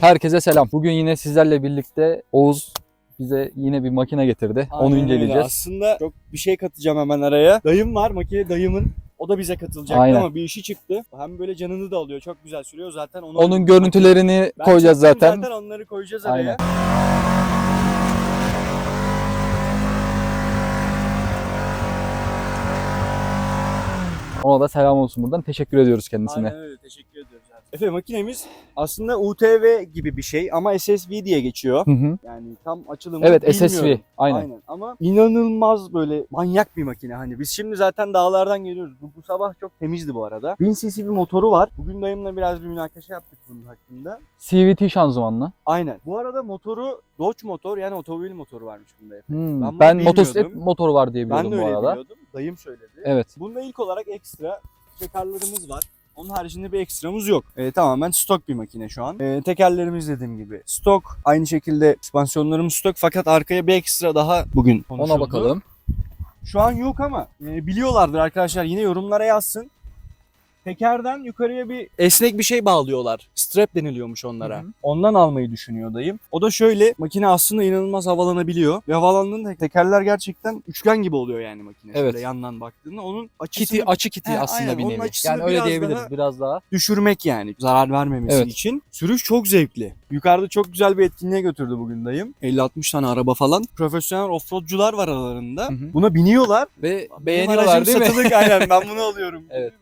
Herkese selam. Bugün yine sizlerle birlikte Oğuz bize yine bir makine getirdi. Onu Aynen öyle. inceleyeceğiz. Aslında çok bir şey katacağım hemen araya. Dayım var, makine dayımın. O da bize katılacaktı Aynen. ama bir işi çıktı. Hem böyle canını da alıyor. Çok güzel sürüyor. Zaten onu Onun görüntülerini Ben koyacağız zaten. Zaten onları koyacağız Aynen. araya. Ona da selam olsun buradan. Teşekkür ediyoruz kendisine. Aynen öyle. Teşekkür ediyoruz. Abi. Efe makinemiz aslında UTV gibi bir şey ama SSV diye geçiyor. Hı hı. Yani tam açılımı Evet SSV. bilmiyorum. Aynen. Ama inanılmaz böyle manyak bir makine. Hani biz şimdi zaten dağlardan geliyoruz. Bu, bu sabah çok temizdi bu arada. 1000 cc bir motoru var. Bugün dayımla biraz bir münakaşa yaptık bunun hakkında. CVT şanzımanlı. Aynen. Bu arada motoru Dodge motor yani otomobil motoru varmış bunda. Hmm, Ben Ben, motosiklet motoru var diye Ben biliyordum de bu öyle arada. biliyordum. Dayım söyledi. Evet. Bunda ilk olarak ekstra tekerlerimiz var. Onun haricinde bir ekstramız yok. Ee, tamamen stok bir makine şu an. Ee, tekerlerimiz dediğim gibi stok. Aynı şekilde süspansiyonlarımız stok fakat arkaya bir ekstra daha bugün Ona konuşuldu. bakalım. Şu an yok ama e, biliyorlardır arkadaşlar. Yine yorumlara yazsın. Tekerden yukarıya bir esnek bir şey bağlıyorlar. Strap deniliyormuş onlara. Hı hı. Ondan almayı düşünüyor dayım. O da şöyle makine aslında inanılmaz havalanabiliyor. Ve havalandığında tekerler gerçekten üçgen gibi oluyor yani makine. Evet. Şöyle yandan baktığında onun açısını Kiti, açı kiti He, aslında aynen, bir nevi. Yani öyle diyebiliriz daha- biraz daha. düşürmek yani zarar vermemesi Evet. için. Sürüş çok zevkli. Yukarıda çok güzel bir etkinliğe götürdü bugün dayım. 50-60 tane araba falan. Profesyonel offroadcular var aralarında. Hı hı. Buna biniyorlar. Ve beğeniyorlar değil mi? satılık aynen ben bunu alıyorum. Evet.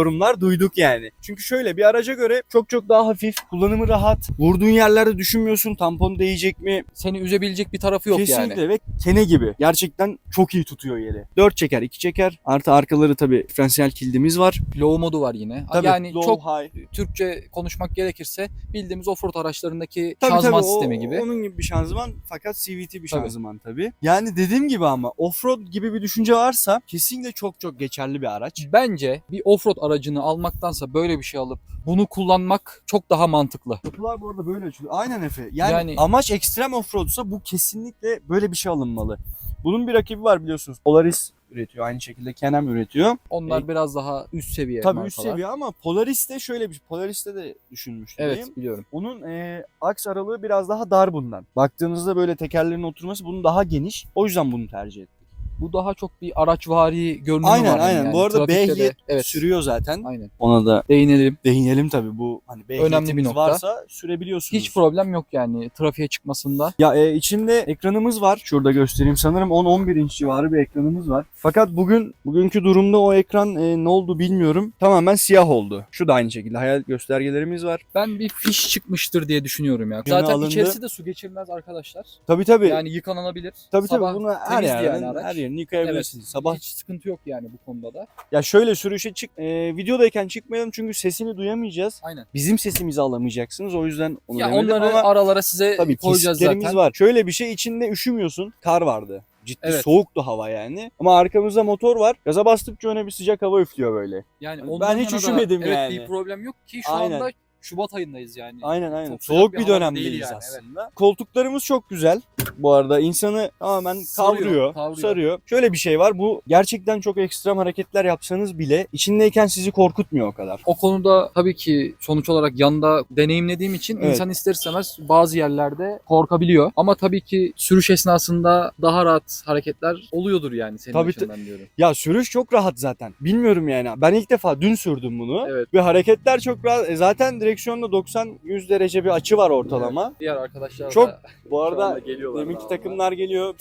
Yorumlar duyduk yani. Çünkü şöyle bir araca göre çok çok daha hafif, kullanımı rahat. Vurduğun yerlerde düşünmüyorsun tampon değecek mi? Seni üzebilecek bir tarafı yok Kesinlikle yani. ve kene gibi. Gerçekten çok iyi tutuyor yeri. 4 çeker, 2 çeker. Artı arkaları tabii diferansiyel kilidimiz var. Low modu var yine. Tabii yani low, çok high. Türkçe konuşmak gerekirse bildiğimiz offroad araçlarındaki Tabii şanzıman tabii, o- sistemi gibi. Onun gibi bir şanzıman fakat CVT bir Tabii. şanzıman tabii. Yani dediğim gibi ama offroad gibi bir düşünce varsa kesinlikle çok çok geçerli bir araç. Bence bir offroad aracını almaktansa böyle bir şey alıp bunu kullanmak çok daha mantıklı. Kapılar bu arada böyle açılıyor. Aynen Efe. Yani, Yani- amaç ekstrem offroadsa bu kesinlikle böyle bir şey alınmalı. Bunun bir rakibi var biliyorsunuz. Polaris üretiyor. Aynı şekilde Kenem üretiyor. Onlar E, biraz daha üst seviye Tabii markalar. üst seviye ama Polaris'te şöyle bir. Polaris'te de düşünmüştüm. Evet diyeyim. biliyorum. Onun e, aks aralığı biraz daha dar bundan. Baktığınızda böyle tekerlerin oturması bunun daha geniş. O yüzden bunu tercih ettim. Bu daha çok bir araçvari görünümü Aynen var. aynen. Yani. Bu arada Trafikte de- evet. sürüyor zaten. Aynen. Ona da Değinelim. değinelim tabii. Bu hani Önemli bir nokta. varsa sürebiliyorsunuz. Hiç problem yok yani trafiğe çıkmasında. Ya e, içinde ekranımız var. Şurada göstereyim. Sanırım 10-11 inç civarı bir ekranımız var. Fakat bugün bugünkü durumda o ekran e, ne oldu bilmiyorum. Tamamen siyah oldu. Şu da aynı şekilde hayal göstergelerimiz var. Ben bir fiş çıkmıştır diye düşünüyorum ya. Zaten alındı. içerisi de su geçirmez arkadaşlar. Tabii tabii. Yani yıkanılabilir. tabii tabii Sabah bunu her yerden yani araç. her yerini yıkayabilirsiniz. Sabah Hiç sıkıntı yok yani bu konuda da. ya şöyle sürüşe çık e, videodayken çıkmayalım çünkü sesini duyamayacağız. Aynen. Bizim sesimizi alamayacaksınız. O yüzden onu Ya demedim onları ama aralara size tabii koyacağız zaten. var. Şöyle bir şey içinde üşümüyorsun. Kar vardı. Ciddi Evet. soğuktu hava yani. Ama arkamızda motor var. Gaza bastıkça öne bir sıcak hava üflüyor böyle. Yani Ben hiç yana da üşümedim evet, yani. bir problem yok ki şu Aynen. anda Şubat ayındayız yani. Aynen aynen. Çok Soğuk bir dönemdeyiz yani, aslında. Koltuklarımız çok güzel. Bu arada insanı tamamen Sarıyor, kavruyor, kavruyor. sarıyor. Şöyle bir şey var. Bu gerçekten çok ekstrem hareketler yapsanız bile içindeyken sizi korkutmuyor o kadar. O konuda tabii ki sonuç olarak yanda deneyimlediğim için Evet. insan ister istemez bazı yerlerde korkabiliyor. Ama tabii ki sürüş esnasında daha rahat hareketler oluyordur yani senin Tabii açından diyorum. Ya sürüş çok rahat zaten. Bilmiyorum yani. Ben ilk defa dün sürdüm bunu. Evet. Ve hareketler çok rahat. E zaten direksiyonda 90-100 derece bir açı var ortalama. Diğer arkadaşlar Çok- da Bu arada deminki takımlar geliyor.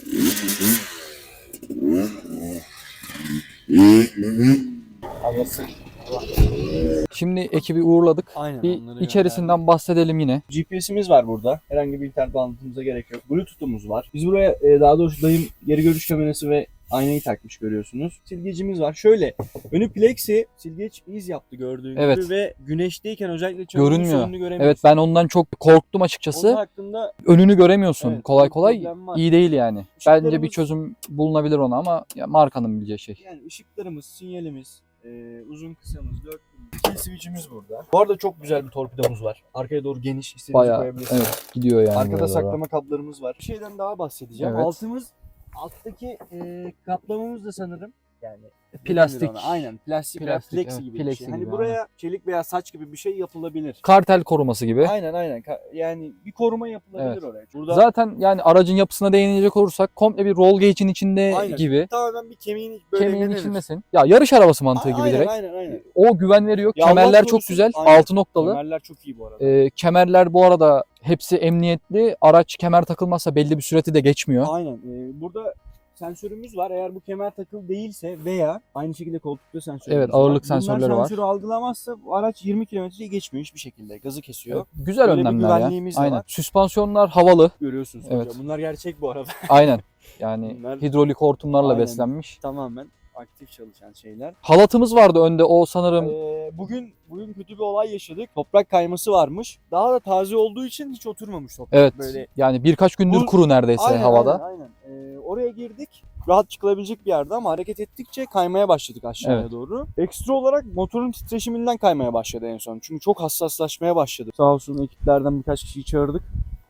Şimdi ekibi uğurladık. Aynen. Bir içerisinden bahsedelim yine. GPS'imiz var burada. Herhangi bir internet bağlantımıza gerek yok. Bluetooth'umuz var. Biz buraya e, daha doğrusu dayım geri görüş kamerası ve aynayı takmış görüyorsunuz. Silgecimiz var. Şöyle önü plexi silgeç iz yaptı gördüğün Evet. gibi ve güneşteyken özellikle çamurun Görünmüyor. sonunu göremiyorsun. Evet ben ondan çok korktum Onun açıkçası. hakkında Önünü göremiyorsun Evet, kolay kolay. İyi değil yani. Bence bir Işıklarımız- çözüm bulunabilir ona ama ya markanın bileceği şey. yani ışıklarımız, sinyalimiz, e, uzun kısamız, dört kill switch'imiz burada. Bu arada çok güzel bir torpidomuz var. Arkaya doğru geniş istediğinizi Bayağı koyabilirsiniz. evet gidiyor yani. Arkada saklama kablarımız var. Bir şeyden daha bahsedeceğim. Evet. Altımız alttaki e, kaplamamız da sanırım yani Plastik. denir ona? Aynen plastik, veya Plastik, plexi evet, gibi bir plexi şey. Hani gibi, buraya çelik veya saç gibi bir şey yapılabilir. Kartel koruması gibi. Aynen aynen. Yani bir koruma yapılabilir Evet. oraya. Burada Zaten yani aracın yapısına değinecek olursak komple bir roll gage'in içinde Aynen. gibi. tamamen bir kemiğin böyle Kemiğin içindesin. Ya yarış arabası mantığı A- gibi aynen, direkt. Aynen aynen. O güven veriyor. Ya Allah Kemerler çok güzel. aynen. Altı noktalı. Kemerler çok iyi bu arada. Ee, kemerler bu arada hepsi emniyetli. Araç kemer takılmazsa belli bir süreti de geçmiyor. Aynen. Ee, burada sensörümüz var. Eğer bu kemer takıl değilse veya aynı şekilde koltukta sensörümüz Evet, var. ağırlık Bunlar sensörleri var. sensörü algılamazsa araç 20 kilometreyi geçmiyor hiçbir şekilde. Gazı kesiyor. Güzel Böyle bir önlemler ya. güvenliğimiz de Aynen. var. Süspansiyonlar havalı. Görüyorsunuz Evet. hocam. Bunlar gerçek bu arada. Aynen. Yani Bunlar- hidrolik hortumlarla Aynen. beslenmiş. Tamamen aktif çalışan şeyler. Halatımız vardı önde o sanırım. Ee, bugün bugün kötü bir olay yaşadık. Toprak kayması varmış. Daha da taze olduğu için hiç oturmamış toprak. Evet. Böyle Yani birkaç gündür Bu- kuru neredeyse havada. Aynen, aynen. Oraya girdik. Rahat çıkılabilecek bir yerde ama hareket ettikçe kaymaya başladık aşağıya Evet. doğru. Ekstra olarak motorun titreşiminden kaymaya başladı en son. Çünkü çok hassaslaşmaya başladı. Sağ olsun ekiplerden birkaç kişiyi çağırdık.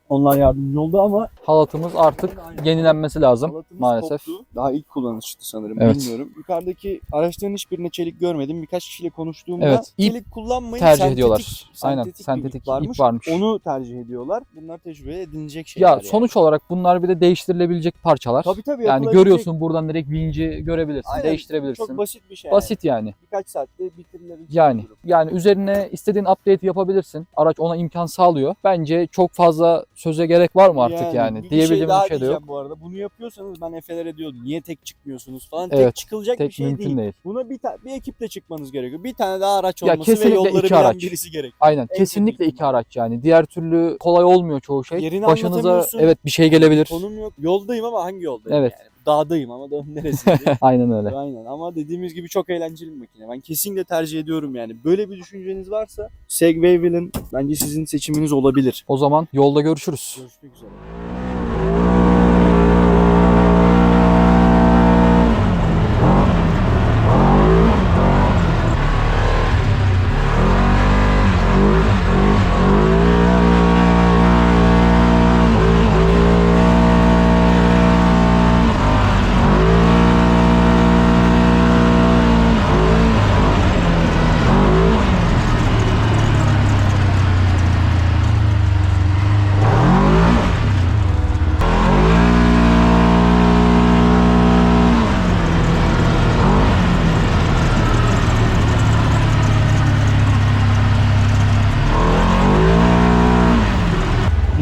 Onlar yardımcı oldu ama Halatımız artık yenilenmesi lazım halatımız maalesef. koptu. Daha ilk kullanıştı sanırım Evet. bilmiyorum. Yukarıdaki araçların hiçbirine çelik görmedim. Birkaç kişiyle konuştuğumda Evet, ip çelik kullanmayın tercih sentetik, ediyorlar. Aynen, sentetik, bir sentetik ip varmış. varmış. Onu tercih ediyorlar. Bunlar tecrübe edinilecek şeyler. Ya yani. sonuç olarak bunlar bir de değiştirilebilecek parçalar. Tabii tabii yani yapılabilecek- görüyorsun buradan direkt vinci görebilirsin, Aynen, değiştirebilirsin. Çok basit bir şey. Basit yani. Birkaç saatte bitirilebilecek Yani durum. yani üzerine istediğin update yapabilirsin. Araç ona imkan sağlıyor. Bence çok fazla söze gerek var mı artık yani? bir Diyebileceğim daha bir şey de yok. Bu arada bunu yapıyorsanız ben Efe'lere diyordum. Niye tek çıkmıyorsunuz falan. Evet, tek çıkılacak Tek bir şey mümkün değil. değil. Buna bir, bir ekiple çıkmanız gerekiyor. Bir tane daha araç Ya olması ve kesinlikle yolları iki araç. birisi gerek. Aynen. En kesinlikle iki araç yani. Diğer türlü kolay olmuyor çoğu şey. Yerini Başınıza evet bir şey gelebilir. Konum yok. Yoldayım ama hangi yoldayım Evet. yani? Dağdayım ama dağın neresinde? Aynen öyle. Aynen ama dediğimiz gibi çok eğlenceli bir makine. Ben kesinlikle tercih ediyorum yani. Böyle bir düşünceniz varsa Segway Wheel'in bence sizin seçiminiz olabilir. O zaman yolda görüşürüz. Görüşmek üzere.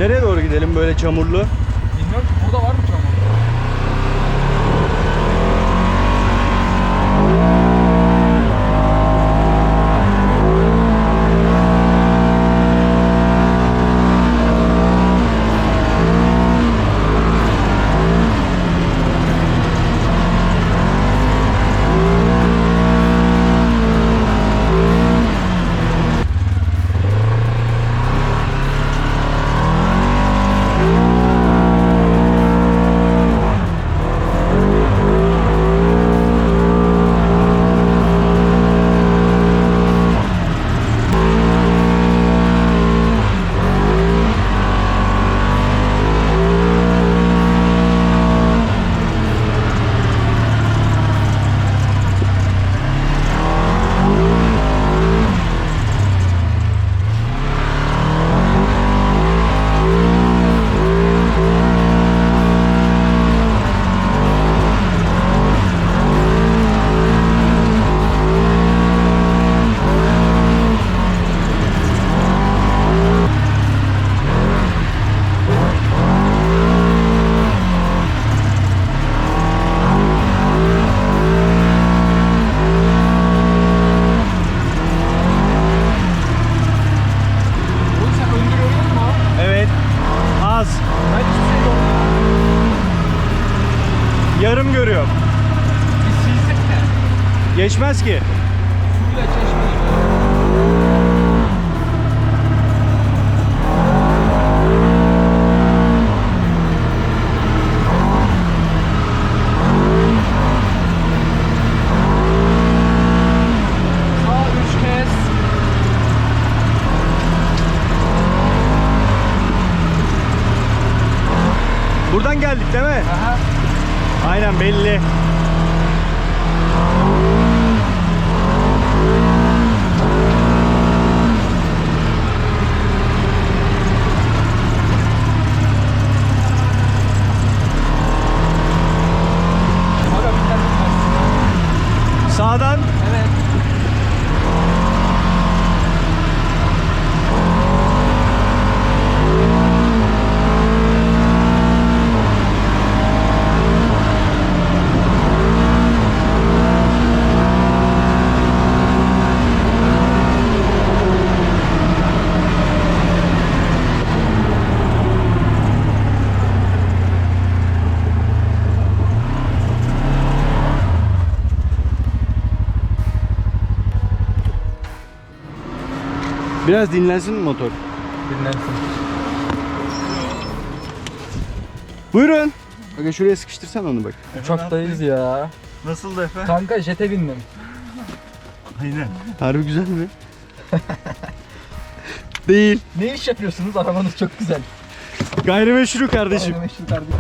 Nereye doğru gidelim böyle çamurlu? Geçmez ki. Buradan geldik değil mi? Aha. Aynen belli. Biraz dinlensin mi motor? Dinlensin. Buyurun. Bakın şuraya sıkıştırsan onu bak. Uçaktayız ya. Nasıl Efe? Kanka jete bindim. Aynen. Harbi güzel mi? Değil. Ne iş yapıyorsunuz? Arabanız çok güzel. Gayrimeşru kardeşim. Meşhur kardeşim.